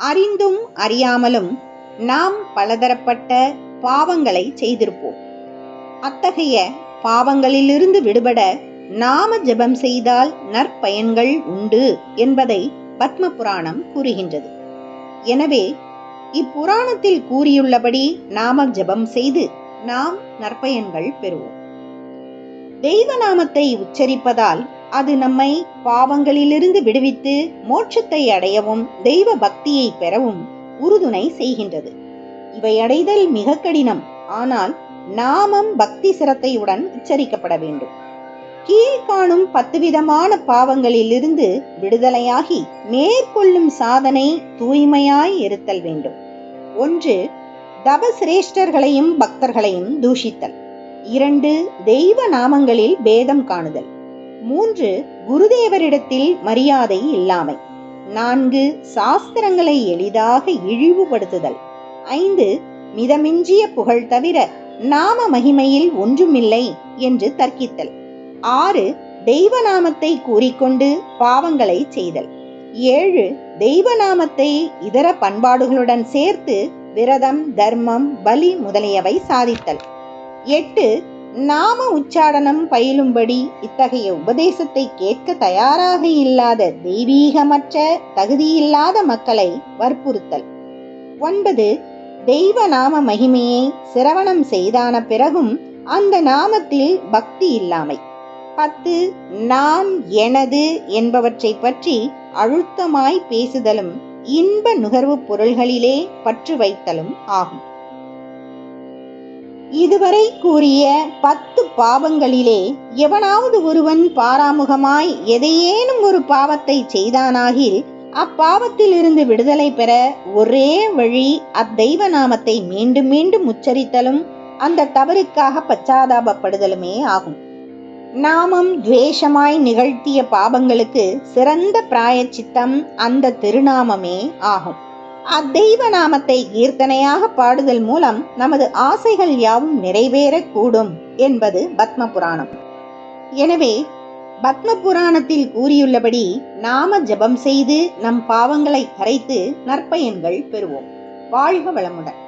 அறிந்தும் அறியாமலும் நாம் பலதரப்பட்ட பாவங்களை செய்திருப்போம். அத்தகைய பாவங்களிலிருந்து விடுபட நாம ஜெபம் செய்தால் நற்பயன்கள் உண்டு என்பதை பத்ம புராணம் கூறுகின்றது. எனவே இப்புராணத்தில் கூறியுள்ளபடி நாம ஜெபம் செய்து நாம் நற்பயன்கள் பெறுவோம். தெய்வ நாமத்தை உச்சரிப்பதால் அது நம்மை பாவங்களிலிருந்து விடுவித்து மோட்சத்தை அடையவும் தெய்வ பக்தியை பெறவும் உறுதுணை செய்கின்றது. இவை அடைதல் மிக கடினம். ஆனால் நாமம் பக்தி சிரத்தையுடன் உச்சரிக்கப்பட வேண்டும். கீழ்காணும் பத்து விதமான பாவங்களிலிருந்து விடுதலையாகி மேற்கொள்ளும் சாதனை தூய்மையாய் இருத்தல் வேண்டும். ஒன்று தபசிரேஷ்டர்களையும் பக்தர்களையும் தூஷித்தல். இரண்டு தெய்வ நாமங்களில் பேதம் காணுதல். மூன்று குருதேவரிடத்தில் மரியாதை இல்லாமை. நான்கு சாஸ்திரங்களை எளிதாக இழிவுபடுத்துதல். ஐந்து மிதமிஞ்சிய புகழ் தவிர நாம மகிமையில் ஒன்றுமில்லை என்று தர்க்கித்தல். ஆறு தெய்வ நாமத்தை கூறிக்கொண்டு பாவங்களை செய்தல். ஏழு தெய்வ நாமத்தை இதர பண்பாடுகளுடன் சேர்த்து விரதம் தர்மம் பலி முதலியவை சாதித்தல். எட்டு நாம உச்சாடனம் பயிலும்படி இத்தகைய உபதேசத்தை கேட்க தயாராக இல்லாத தெய்வீகமற்ற தகுதியில்லாத மக்களை வற்புறுத்தல். ஒன்பது தெய்வ நாம மகிமையை சிரவணம் செய்தான பிறகும் அந்த நாமத்தில் பக்தி இல்லாமை. பத்து நான் எனது என்பவற்றை பற்றி அழுத்தமாய் பேசுதலும் இன்ப நுகர்வு பொருள்களிலே பற்று வைத்தலும் ஆகும். இதுவரை கூறிய பத்து பாவங்களிலே எவனாவது ஒருவன் பாராமுகமாய் எதையேனும் ஒரு பாவத்தை செய்தானாகில் அப்பாவத்திலிருந்து விடுதலை பெற ஒரே வழி அத்தெய்வ நாமத்தை மீண்டும் மீண்டும் உச்சரித்தலும் அந்த தவறுக்காக பச்சாதாபப்படுதலுமே ஆகும். நாமம் துவேஷமாய் நிகழ்த்திய பாவங்களுக்கு சிறந்த பிராயச்சித்தம் அந்த திருநாமமே ஆகும். அத்தெய்வ நாமத்தை கீர்த்தனையாக பாடுதல் மூலம் நமது ஆசைகள் யாவும் நிறைவேறக்கூடும் என்பது பத்ம புராணம் எனவே பத்ம புராணத்தில் கூறியுள்ளபடி நாம ஜபம் செய்து நம் பாவங்களை கரைத்து நற்பயன்கள் பெறுவோம். வாழ்க வளமுடன்.